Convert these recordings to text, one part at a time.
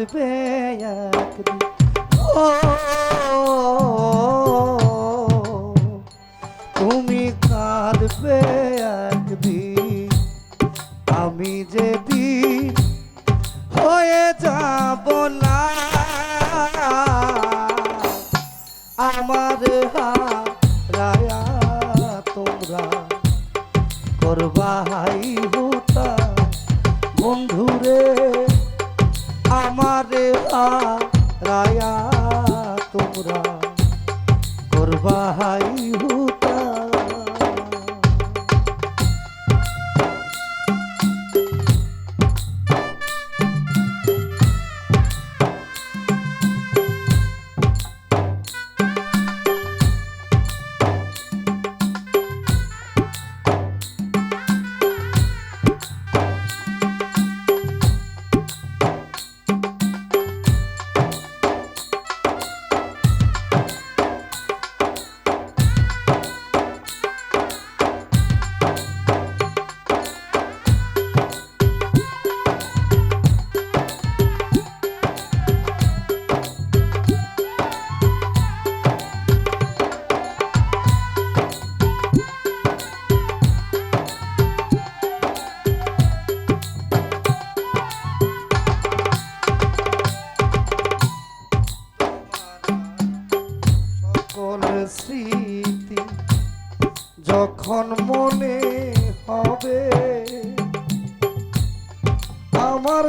কাঁদবে একদিন। ও তুমি কাঁদবে একদিন। আমি যেদিন হয়ে যাব না আমার হারায়া হারায়া তোমরা করবা হুতা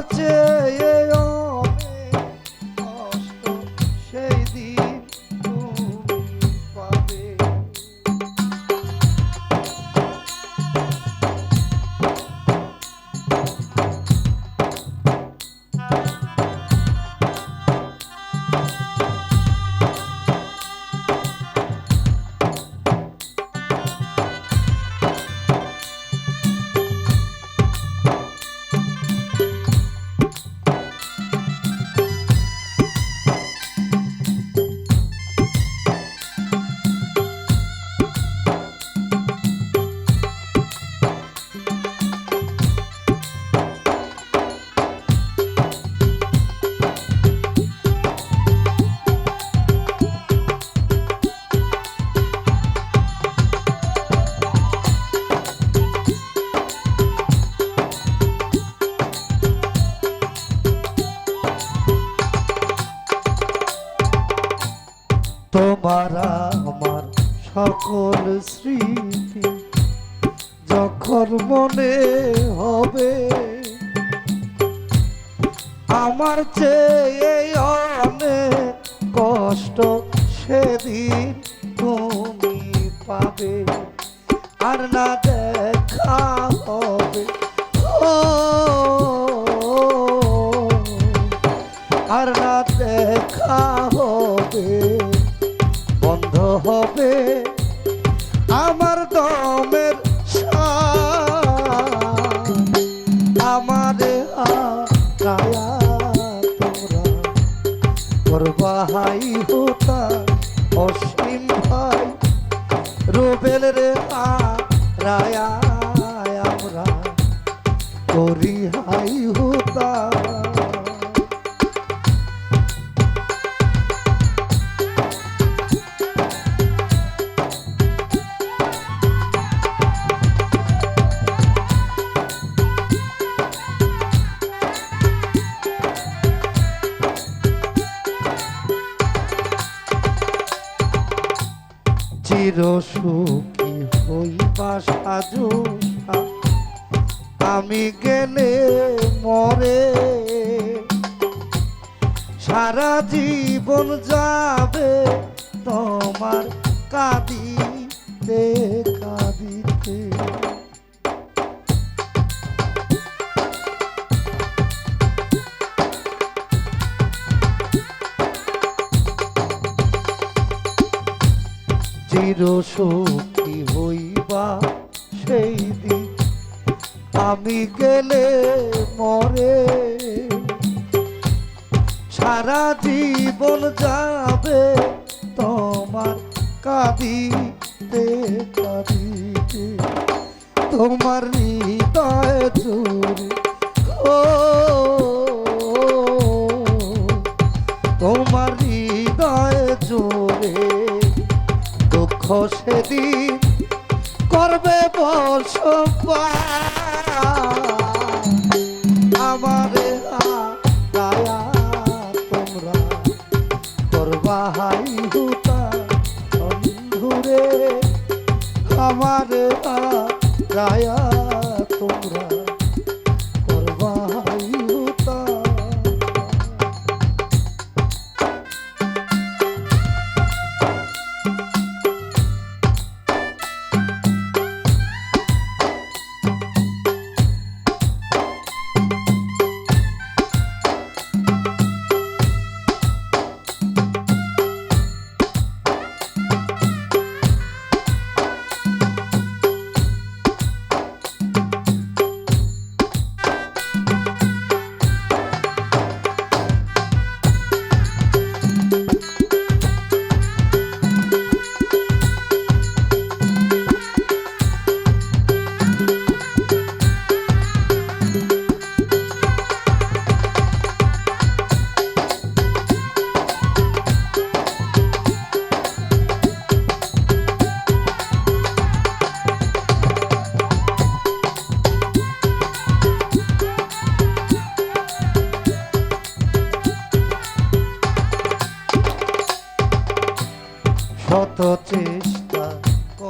আমার তোমার আমার সকল স্মৃতি যখন মনে হবে, আমার চেয়ে অনেক কষ্ট সেদিন তুমি পাবে। আর না দেখা হাই হতা চির সুখী হইবা সাজু আমি গেলে মরে। সারা জীবন যাবে তোমার কাঁদিতে কাঁদিতে। চির সুখী হইবা সেই আমি গেলে মরে। সারা জীবন যাবে তোমার কাঁদিতে কাঁদিতে। তোমার হৃদয় চুরি ও তোমার হৃদয় জোরে দুঃখ সেদিন করবে বসবাস। ah, ah.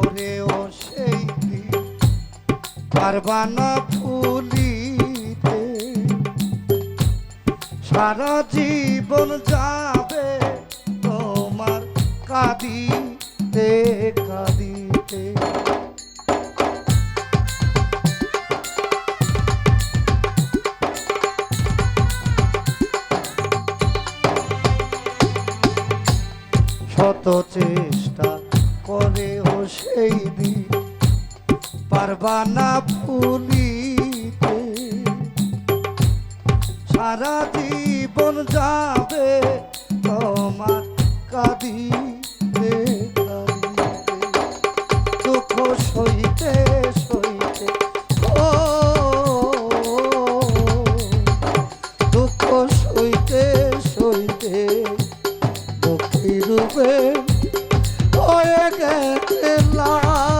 করেও সেই দিন পারবা না ভুলিতে সারা জীবন যাবে তোমার কাঁদিতে কাঁদিতে। শত চেষ্টা পারবা না ভুলিতে সারা জীবন যাবে তোমার কাঁদিতে দুঃখ সইতে সইতে, ও দুঃখ সইতে সইতে দুঃখী রূপে হয়ে গেছে লাল।